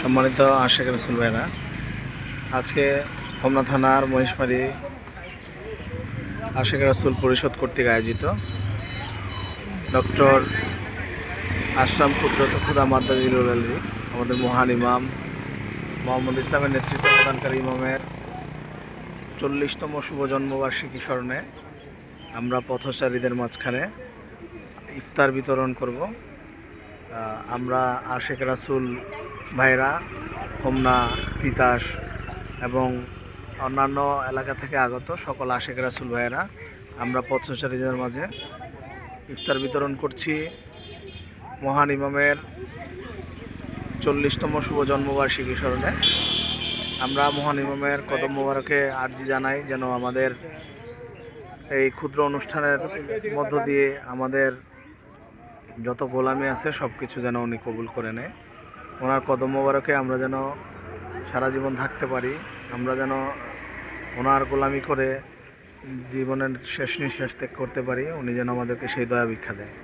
সম্মানিত আশেখ রসুল ভাইরা, আজকে হোমনা থানার মহিষমারি আশেখ রসুল পরিষদ কর্তৃক আয়োজিত ডক্টর আশরাম কুদরত খুদা মাদ্দাজিল আলী আমাদের মহান ইমাম মোহাম্মদ ইসলামের নেতৃত্ব প্রদানকারী ইমামের চল্লিশতম শুভ জন্মবার্ষিকী স্মরণে আমরা পথচারীদের মাঝখানে ইফতার বিতরণ করব। আমরা আশেখ রাসুল ভাইরা, হোমনা, তিতাস এবং অন্যান্য এলাকা থেকে আগত সকল আশেখ রাসুল ভাইয়েরা, আমরা পথচারীদের মাঝে ইফতার বিতরণ করছি। মহান ইমামের চল্লিশতম শুভ জন্মবার্ষিকী স্মরণে। আমরা মহান ইমামের কদম মোবারকে আর্জি জানাই যেন আমাদের এই ক্ষুদ্র অনুষ্ঠানের মধ্য দিয়ে আমাদের যত গোলামি আছে সব কিছু যেন উনি কবুল করে নেয়। ওনার কদম মোবারকে আমরা যেন সারা জীবন থাকতে পারি, আমরা যেন ওনার গোলামি করে জীবনের শেষ নিঃশ্বাস ত্যাগ করতে পারি, উনি যেন আমাদেরকে সেই দয়া ভিক্ষা দেয়।